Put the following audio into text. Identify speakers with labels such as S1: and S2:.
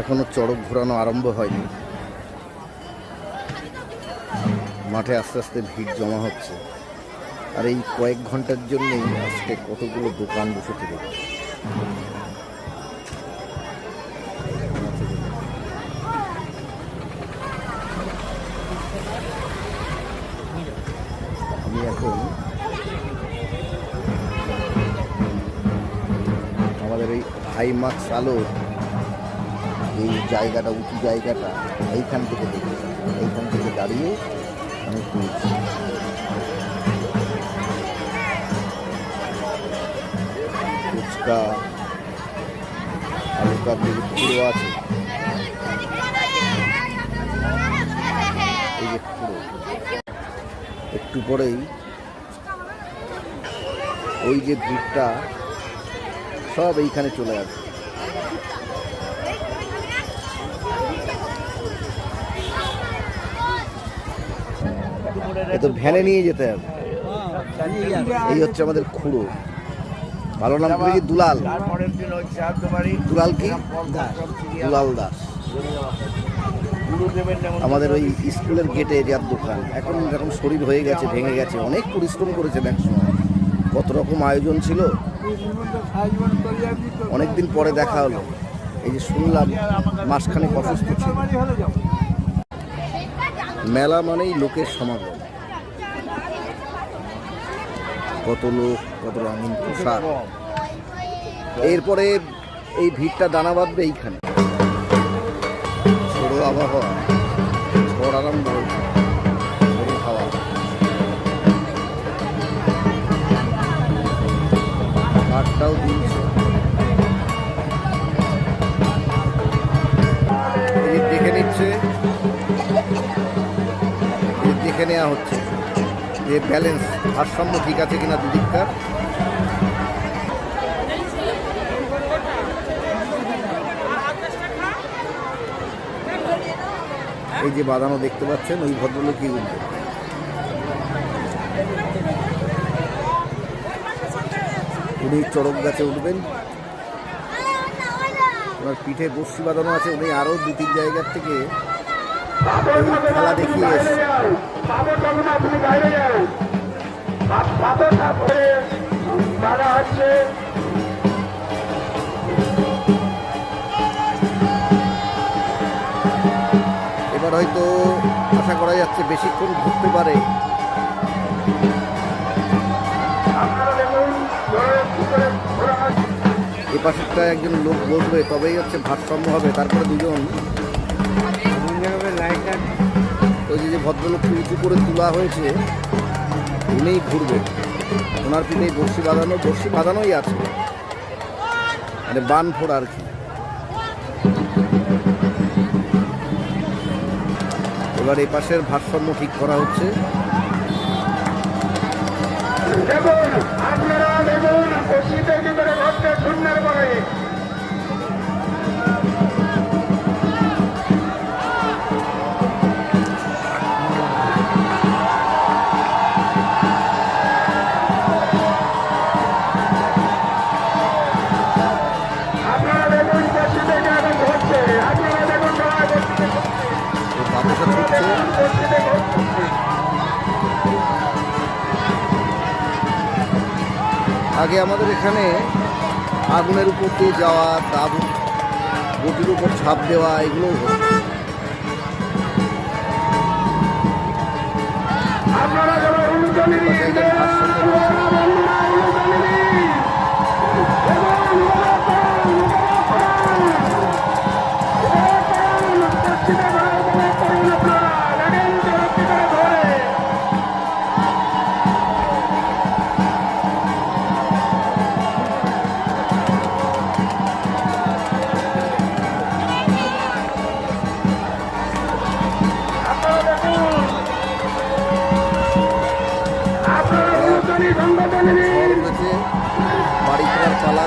S1: এখনও চড়ক ঘোরানো আরম্ভ হয়নি। মাঠে আস্তে আস্তে ভিড় জমা হচ্ছে। আর এই কয়েক ঘণ্টার জন্যই আজকে কতগুলো দোকান দেখছি আমি এখন আমাদের এই হাই মার্কস আলোর এই জায়গাটা উঁচু জায়গাটা এইখান থেকে দেখি এইখান থেকে দাঁড়িয়ে আমি তুলছি ফুচকা পুরো আছে। একটু পরেই ওই যে ভিড়টা সব এইখানে চলে আসবে। তো ভ্যানে নিয়ে যেতে হবে। এই হচ্ছে আমাদের খুঁড়ো। ভালো নাম করে দুলাল। দুলাল কি? দুলাল দাস। আমাদের ওই স্কুলের গেটে যার দোকান। এখন এরকম শরীর হয়ে গেছে, ভেঙে গেছে। অনেক পরিশ্রম করেছেন একসময় কত রকম আয়োজন ছিল। অনেক দিন পরে দেখা হলো। এই যে শুনলাম, মাসখানেক অসুস্থ ছিল। মেলা মানেই লোকের সমাগম। কত লোক, কত রঙিন পোশাক। এরপরে এই ভিড়টা দানা বাঁধবে এইখানে। ঝোড়ো আবহাওয়া, ঝড় ঝোড়ো হাওয়া। এই দেখে নিচ্ছে দেখে নেওয়া হচ্ছে। যে ব্যালেন্স ভারসাম্য ঠিক আছে কিনা দুদিককার এই যে বাঁধানো দেখতে পাচ্ছেন, ওই ভদ্রলোক কি বলবেন উনি চড়ক গাছে উঠবেন। ওনার পিঠে বসি বাঁধানো আছে, উনি আরও দু তিন জায়গার থেকে খেলা দেখিয়ে এবার হয়তো আশা করা যাচ্ছে বেশিক্ষণ ঘুরতে পারে। এ পাশেরটা একজন লোক বসবে, তবেই হচ্ছে ভারসাম্য হবে। তারপরে দুজন ভদ্রলোককে উঁচু করে তোলা হয়েছে, উনিই ঘুরবেন। ওনার পিঠে বর্ষি বাঁধানো বর্ষি বাঁধানোই আছে। মানে বান ফোর আর কি। এবার এই পাশের ভারসাম্য ঠিক করা হচ্ছে। আগে আমাদের এখানে আগুনের উপর দিয়ে যাওয়া তাপ বটির উপর ছাপ দেওয়া এগুলো
S2: আপনারা
S1: বাড়ি ফেরার পালা।